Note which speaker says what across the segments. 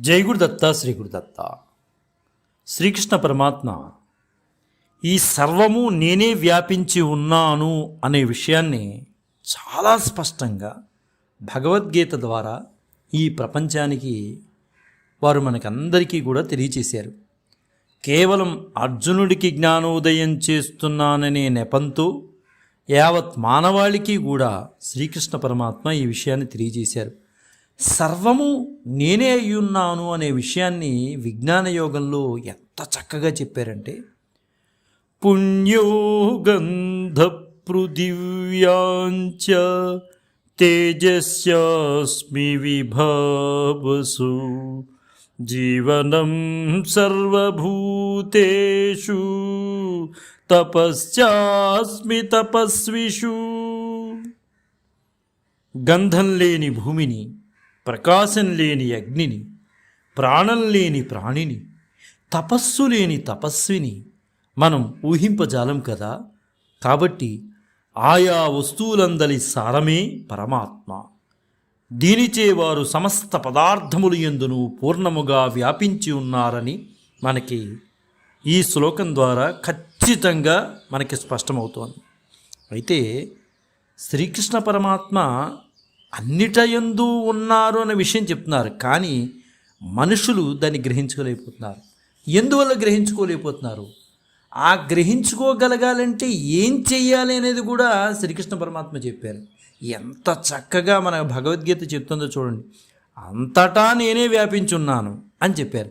Speaker 1: జై గురుదత్త శ్రీ గురుదత్త శ్రీకృష్ణ పరమాత్మ ఈ సర్వము నేనే వ్యాపించి ఉన్నాను అనే విషయాన్ని చాలా స్పష్టంగా భగవద్గీత ద్వారా ఈ ప్రపంచానికి వారు మనకందరికీ కూడా తెలియచేశారు. కేవలం అర్జునుడికి జ్ఞానోదయం చేస్తున్నాననే నెపంతో యావత్ మానవాళికి కూడా శ్రీకృష్ణ పరమాత్మ ఈ విషయాన్ని తెలియజేశారు. సర్వము నేనే అయ్యున్నాను అనే విషయాన్ని విజ్ఞాన యోగంలో ఎంత చక్కగా చెప్పారంటే పుణ్యోగంధ పృథివ్యాంచ తేజస్యాస్మి విభావసు జీవనం సర్వభూతేషు తపశ్చాస్మి తపస్విషు. గంధం లేని భూమిని ప్రకాశం లేని అగ్నిని ప్రాణం లేని ప్రాణిని తపస్సు లేని తపస్విని మనం ఊహింపజాలం కదా? కాబట్టి ఆయా వస్తువులందలి సారమే పరమాత్మ. దీనిచే వారు సమస్త పదార్థములు ఎందును పూర్ణముగా వ్యాపించి ఉన్నారని మనకి ఈ శ్లోకం ద్వారా ఖచ్చితంగా మనకి స్పష్టమవుతోంది. అయితే శ్రీకృష్ణ పరమాత్మ అన్నిటయందు ఉన్నారు అనే విషయం చెప్తున్నారు. కానీ మనుషులు దాన్ని గ్రహించుకోలేకపోతున్నారు. ఎందువల్ల గ్రహించుకోలేకపోతున్నారు? ఆ గ్రహించుకోగలగాలంటే ఏం చెయ్యాలి అనేది కూడా శ్రీకృష్ణ పరమాత్మ చెప్పారు. ఎంత చక్కగా మన భగవద్గీత చెప్తుందో చూడండి. అంతటా నేనే వ్యాపించున్నాను అని చెప్పారు.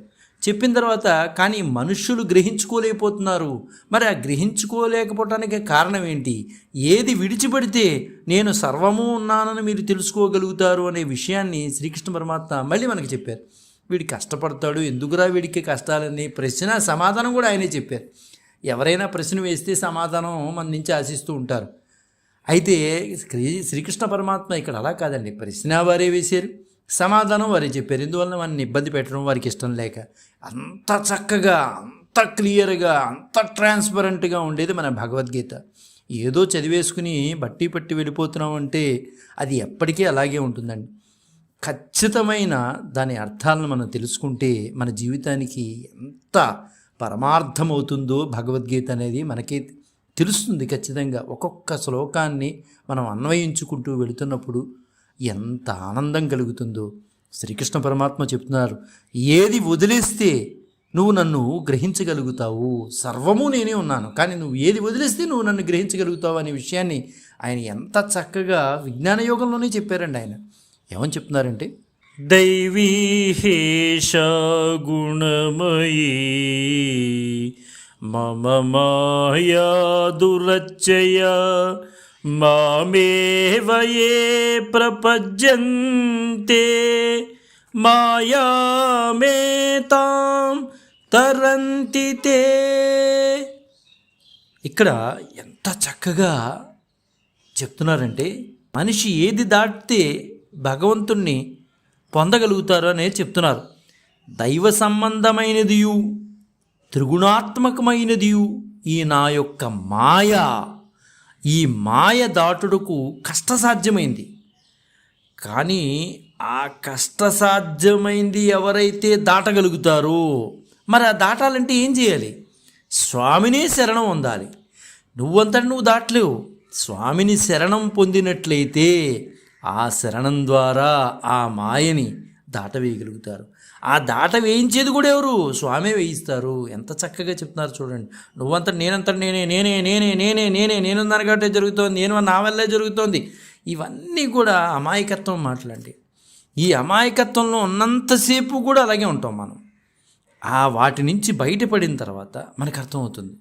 Speaker 1: చెప్పిన తర్వాత కానీ మనుష్యులు గ్రహించుకోలేకపోతున్నారు. మరి ఆ గ్రహించుకోలేకపోవటానికి కారణం ఏంటి? ఏది విడిచిపెడితే నేను సర్వము ఉన్నానని మీరు తెలుసుకోగలుగుతారు అనే విషయాన్ని శ్రీకృష్ణ పరమాత్మ మళ్ళీ మనకి చెప్పారు. వీడు కష్టపడతాడు ఎందుకురా వీడికి కష్టాలని? ప్రశ్న సమాధానం కూడా ఆయనే చెప్పారు. ఎవరైనా ప్రశ్న వేస్తే సమాధానం మన నుంచి ఆశిస్తూ ఉంటారు. అయితే శ్రీ శ్రీకృష్ణ పరమాత్మ ఇక్కడ అలా కాదండి. ప్రశ్న వారే వేశారు. సమాధానం వారే చెప్పారు? ఎందువల్ల వారిని ఇబ్బంది పెట్టడం వారికి ఇష్టం లేక? అంత చక్కగా అంత క్లియర్గా అంత ట్రాన్స్పరెంట్గా ఉండేది మన భగవద్గీత. ఏదో చదివేసుకుని బట్టి పట్టి వెళ్ళిపోతున్నాం అంటే అది ఎప్పటికీ అలాగే ఉంటుందండి. ఖచ్చితమైన దాని అర్థాలను మనం తెలుసుకుంటే మన జీవితానికి ఎంత పరమార్థమవుతుందో భగవద్గీత అనేది మనకి తెలుస్తుంది ఖచ్చితంగా. ఒక్కొక్క శ్లోకాన్ని మనం అన్వయించుకుంటూ వెళుతున్నప్పుడు ఎంత ఆనందం కలుగుతుందో. శ్రీకృష్ణ పరమాత్మ చెప్తున్నారు ఏది వదిలేస్తే నువ్వు నన్ను గ్రహించగలుగుతావు? సర్వము నేనే ఉన్నాను. కానీ నువ్వు ఏది వదిలేస్తే నువ్వు నన్ను గ్రహించగలుగుతావు అనే విషయాన్ని ఆయన ఎంత చక్కగా విజ్ఞాన యోగంలోనే చెప్పారండి ఆయన. ఏమని చెప్తున్నారంటే దైవీహేష గుణమయీ మమ మాయా దురచ్చయ మామేవయే ప్రపద్యంతే మాయామేతాం తరంతి తే. ఇక్కడ ఎంత చక్కగా చెప్తున్నారంటే మనిషి ఏది దాటితే భగవంతుణ్ణి పొందగలుగుతారు అనే చెప్తున్నారు. దైవ సంబంధమైనదియు త్రిగుణాత్మకమైనదియు ఈ నా యొక్క మాయ ఈ మాయ దాటుడుకు కష్టసాధ్యమైంది. కానీ ఆ కష్టసాధ్యమైంది ఎవరైతే దాటగలుగుతారో మరి ఆ దాటాలంటే ఏం చేయాలి? స్వామినే శరణం పొందాలి. నువ్వంతటి నువ్వు దాటలేవు. స్వామిని శరణం పొందినట్లయితే ఆ శరణం ద్వారా ఆ మాయని దాటవేయగలుగుతారు. ఆ దాట వేయించేది కూడా ఎవరు? స్వామే వేయిస్తారు. ఎంత చక్కగా చెప్తున్నారు చూడండి. నువ్వంత నేనంత నేనే నేనే నేనే నేనే నేనే నేనున్నాను కాబట్టి జరుగుతోంది. నేను నా వల్లే జరుగుతోంది. ఇవన్నీ కూడా అమాయకత్వం మాటలండి. ఈ అమాయకత్వంలో ఉన్నంతసేపు కూడా అలాగే ఉంటాం మనం. ఆ వాటి నుంచి బయటపడిన తర్వాత మనకు అర్థమవుతుంది.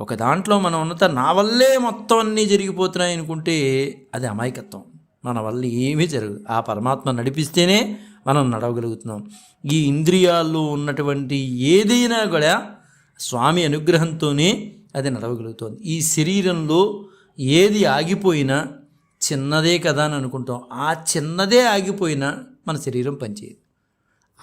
Speaker 1: ఒక దాంట్లో మనం ఉన్నత నా వల్లే మొత్తం అన్నీ జరిగిపోతున్నాయి అనుకుంటే అది అమాయకత్వం. మన వల్ల ఏమీ జరగదు. ఆ పరమాత్మ నడిపిస్తేనే మనం నడవగలుగుతున్నాం. ఈ ఇంద్రియాల్లో ఉన్నటువంటి ఏదైనా కూడా స్వామి అనుగ్రహంతోనే అది నడవగలుగుతుంది. ఈ శరీరంలో ఏది ఆగిపోయినా చిన్నదే కదా అని అనుకుంటాం. ఆ చిన్నదే ఆగిపోయినా మన శరీరం పనిచేయదు.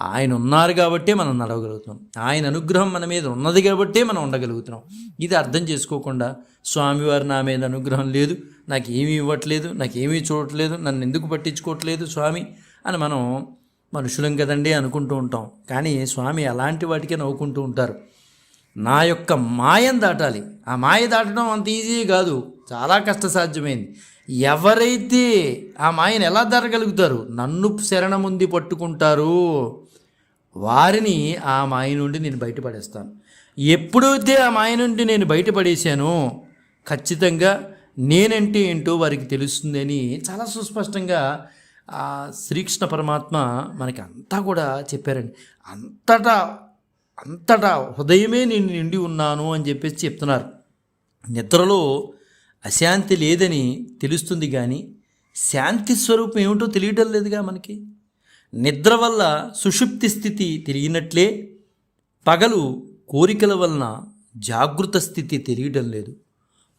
Speaker 1: ఆయన ఉన్నారు కాబట్టే మనం నడవగలుగుతున్నాం. ఆయన అనుగ్రహం మన మీద ఉన్నది కాబట్టే మనం ఉండగలుగుతున్నాం. ఇది అర్థం చేసుకోకుండా స్వామివారు నా మీద అనుగ్రహం లేదు నాకు ఏమీ ఇవ్వట్లేదు నాకు ఏమీ చూడట్లేదు నన్ను ఎందుకు పట్టించుకోవట్లేదు స్వామి అని మనం మనుషులం కదండి అనుకుంటూ ఉంటాం. కానీ స్వామి అలాంటి వాటికే నవ్వుకుంటూ ఉంటారు. నా యొక్క మాయం దాటాలి. ఆ మాయ దాటడం అంత ఈజీ కాదు. చాలా కష్టసాధ్యమైంది. ఎవరైతే ఆ మాయను ఎలా దాటగలుగుతారు? నన్ను శరణముంది పట్టుకుంటారు. వారిని ఆ మాయ నుండి నేను బయటపడేస్తాను. ఎప్పుడైతే ఆ మాయ నుండి నేను బయటపడేశానో ఖచ్చితంగా నేనంటే ఏంటో వారికి తెలుస్తుందని చాలా సుస్పష్టంగా శ్రీకృష్ణ పరమాత్మ మనకి అంతా కూడా చెప్పారండి. అంతటా అంతటా హృదయమే నేను నిండి ఉన్నాను అని చెప్పేసి చెప్తున్నారు. నిద్రలో అశాంతి లేదని తెలుస్తుంది కానీ శాంతి స్వరూపం ఏమిటో తెలియటం లేదుగా మనకి. నిద్ర వల్ల సుషుప్తి స్థితి తెలియనట్లే పగలు కోరికల వలన జాగృత స్థితి తెలియడం లేదు.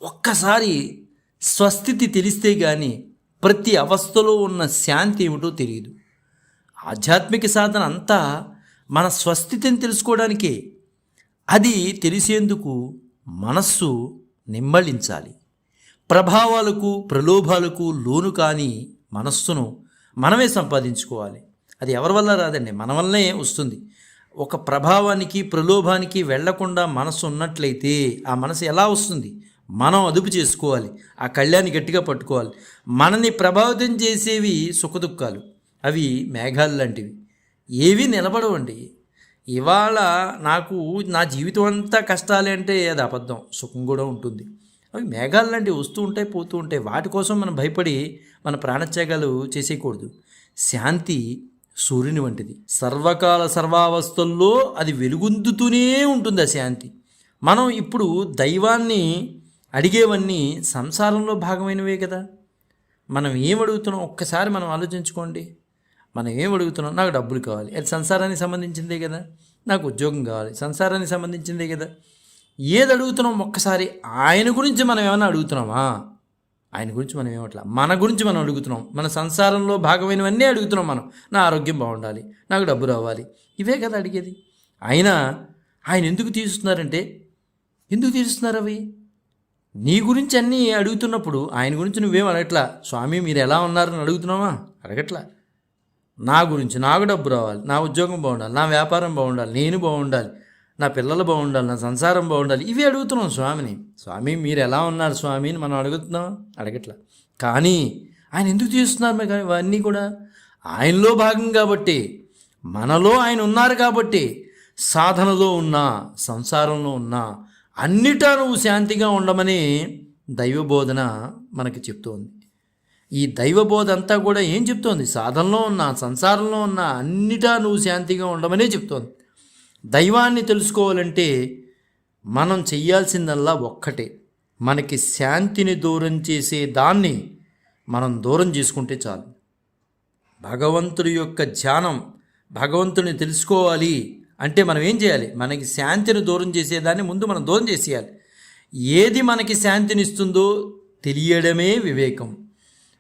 Speaker 1: ఒక్కసారి స్వస్థితి తెలిస్తే కానీ ప్రతి అవస్థలో ఉన్న శాంతి ఏమిటో తెలియదు. ఆధ్యాత్మిక సాధన అంతా మన స్వస్థితిని తెలుసుకోవడానికే. అది తెలిసేందుకు మనస్సు నిమ్మళించాలి. ప్రభావాలకు ప్రలోభాలకు లోను కాని మనస్సును మనమే సంపాదించుకోవాలి. అది ఎవరి వల్ల రాదండి? మన వల్లనే వస్తుంది. ఒక ప్రభావానికి ప్రలోభానికి వెళ్ళకుండా మనసు ఉన్నట్లయితే ఆ మనసు ఎలా వస్తుంది? మనం అదుపు చేసుకోవాలి ఆ కళ్యాణి గట్టిగా పట్టుకోవాలి. మనని ప్రభావితం చేసేవి సుఖదుఖాలు అవి మేఘాలు లాంటివి. ఏవి నిలబడవండి. ఇవాళ నాకు నా జీవితం అంతా కష్టాలే అంటే అది అబద్ధం సుఖం కూడా ఉంటుంది. అవి మేఘాలు లాంటివి వస్తూ ఉంటాయి పోతూ ఉంటాయి. వాటి కోసం మనం భయపడి మన ప్రాణత్యాగాలు చేసేయకూడదు. శాంతి సూర్యుని వంటిది. సర్వకాల సర్వావస్థల్లో అది వెలుగొందుతూనే ఉంటుంది ఆ శాంతి. మనం ఇప్పుడు దైవాన్ని అడిగేవన్నీ సంసారంలో భాగమైనవే కదా. మనం ఏం అడుగుతున్నాం? ఒక్కసారి మనం ఆలోచించుకోండి. మనం ఏం అడుగుతున్నాం? నాకు డబ్బులు కావాలి. అది సంసారానికి సంబంధించిందే కదా. నాకు ఉద్యోగం కావాలి. సంసారానికి సంబంధించిందే కదా. ఏది అడుగుతున్నాం? ఒక్కసారి ఆయన గురించి మనం ఏమైనా అడుగుతున్నామా? ఆయన గురించి మనం ఏమట్లా మన గురించి మనం అడుగుతున్నాం. మన సంసారంలో భాగమైనవన్నీ అడుగుతున్నాం మనం. నా ఆరోగ్యం బాగుండాలి. నాకు డబ్బు రావాలి. ఇవే కదా అడిగేది. అయినా ఆయన ఎందుకు తీరుస్తున్నారంటే? ఎందుకు తీరుస్తున్నారు అవి? నీ గురించి అన్నీ అడుగుతున్నప్పుడు ఆయన గురించి నువ్వేం అడగట్లా? స్వామి మీరు ఎలా ఉన్నారని అడుగుతున్నావా? అడగట్లా. నా గురించి నాకు డబ్బు రావాలి నా ఉద్యోగం బాగుండాలి నా వ్యాపారం బాగుండాలి నేను బాగుండాలి నా పిల్లలు బాగుండాలి నా సంసారం బాగుండాలి ఇవి అడుగుతున్నాం స్వామిని. స్వామి మీరు ఎలా ఉన్నారు స్వామి అని మనం అడుగుతున్నాం అడగట్లా. కానీ ఆయన ఎందుకు చేస్తున్నారు మీకు ఇవన్నీ కూడా? ఆయనలో భాగం కాబట్టి మనలో ఆయన ఉన్నారు కాబట్టి సాధనలో ఉన్నా సంసారంలో ఉన్నా అన్నిటా నువ్వు శాంతిగా ఉండమని దైవబోధన మనకి చెప్తోంది. ఈ దైవబోధ అంతా కూడా ఏం చెప్తోంది? సాధనలో ఉన్న సంసారంలో ఉన్న అన్నిటా నువ్వు శాంతిగా ఉండమనే చెప్తోంది. దైవాన్ని తెలుసుకోవాలంటే మనం చెయ్యాల్సిందల్లా ఒక్కటే. మనకి శాంతిని దూరం చేసే దాన్ని మనం దూరం చేసుకుంటే చాలు. భగవంతుడి యొక్క ధ్యానం భగవంతుని తెలుసుకోవాలి అంటే మనం ఏం చేయాలి? మనకి శాంతిని దూరం చేసేదాన్ని ముందు మనం దూరం చేసేయాలి. ఏది మనకి శాంతినిస్తుందో తెలియడమే వివేకం.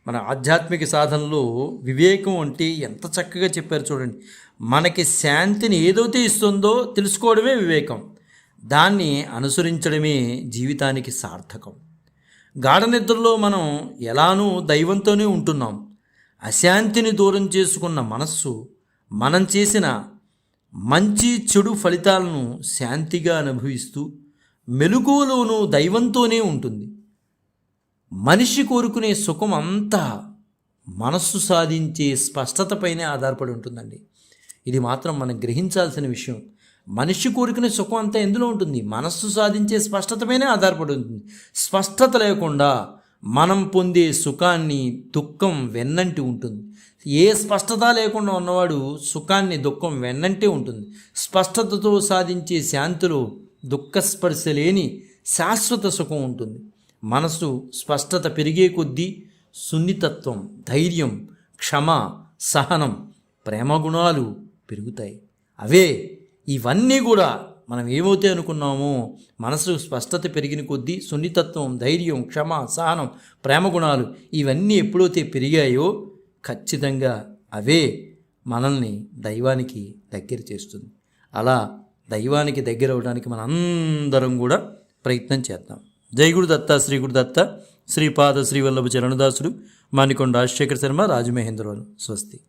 Speaker 1: మన ఆధ్యాత్మిక సాధనలో వివేకం అంటే ఎంత చక్కగా చెప్పారు చూడండి. మనకి శాంతిని ఏదైతే ఇస్తుందో తెలుసుకోవడమే వివేకం. దాన్ని అనుసరించడమే జీవితానికి సార్థకం. గాఢ నిద్రలో మనం ఎలానూ దైవంతోనే ఉంటున్నాం. అశాంతిని దూరం చేసుకున్న మనస్సు మనం చేసిన మంచి చెడు ఫలితాలను శాంతిగా అనుభవిస్తూ మెలుగులోనూ దైవంతోనే ఉంటుంది. మనిషి కోరుకునే సుఖం అంతా మనస్సు సాధించే స్పష్టతపైనే ఆధారపడి ఉంటుందండి. ఇది మాత్రం మనం గ్రహించాల్సిన విషయం. మనిషి కోరుకునే సుఖం అంతా ఎందులో ఉంటుంది? మనస్సు సాధించే స్పష్టతపైనే ఆధారపడి ఉంటుంది. స్పష్టత లేకుండా మనం పొందే సుఖాన్ని దుఃఖం వెన్నంటి ఉంటుంది. ఏ స్పష్టత లేకుండా ఉన్నవాడు సుఖాన్ని దుఃఖం వెన్నంటే ఉంటుంది. స్పష్టతతో సాధించే శాంతిలో దుఃఖస్పర్శ లేని శాశ్వత సుఖం ఉంటుంది. మనసు స్పష్టత పెరిగే కొద్దీ సున్నితత్వం ధైర్యం క్షమ సహనం ప్రేమ గుణాలు పెరుగుతాయి. అవే ఇవన్నీ కూడా మనం ఏమవుతాయి అనుకున్నామో మనసు స్పష్టత పెరిగిన కొద్దీ సున్నితత్వం ధైర్యం క్షమ సహనం ప్రేమ గుణాలు ఇవన్నీ ఎప్పుడైతే పెరిగాయో ఖచ్చితంగా అవే మనల్ని దైవానికి దగ్గర చేస్తుంది. అలా దైవానికి దగ్గర అవడానికి మనందరం కూడా ప్రయత్నం చేద్దాం. జై గురుదత్త శ్రీ గురుదత్త శ్రీపాద శ్రీవల్లభ చరణదాసుడు మానికొండ రాజశేఖర శర్మ రాజమహేంద్రవరం. స్వస్తి.